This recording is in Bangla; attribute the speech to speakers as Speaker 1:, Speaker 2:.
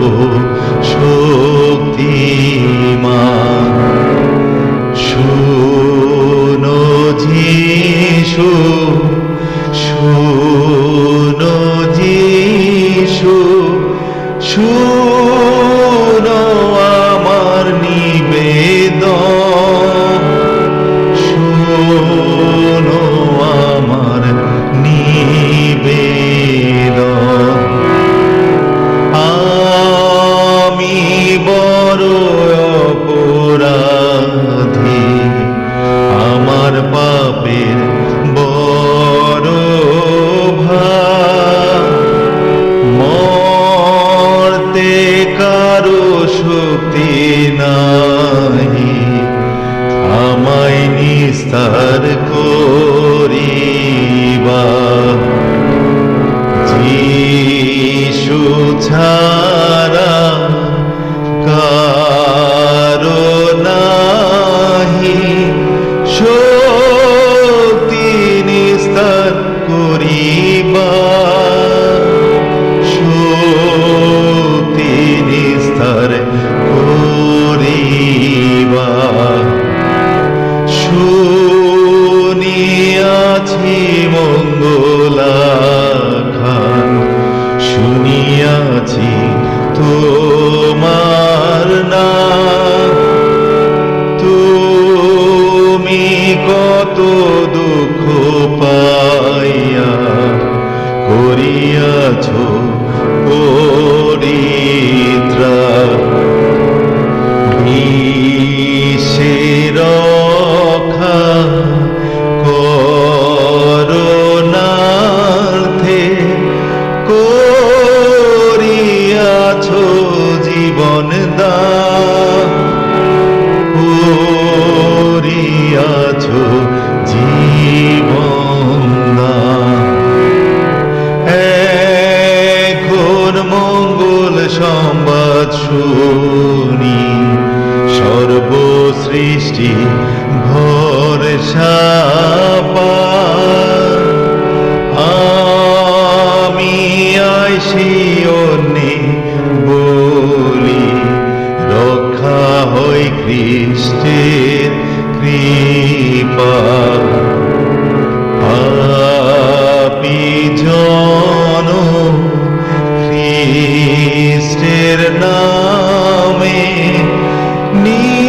Speaker 1: সর্ব মরতে কারও শক্তি নাই আমায় নিস্তার করিবা। যিশু ছাড়া করিয়াছ পরিত্রা বিশ্বে রক্ষা করোনার্থে করিয়াছ জীবন দান। করিয়াছ জীবন মঙ্গল সংবাদ শুনি সর্বসৃষ্টি ভরসা। আমি আইসি অন্যে বলি রক্ষা হয় খ্রিস্টের কৃপা পাপি need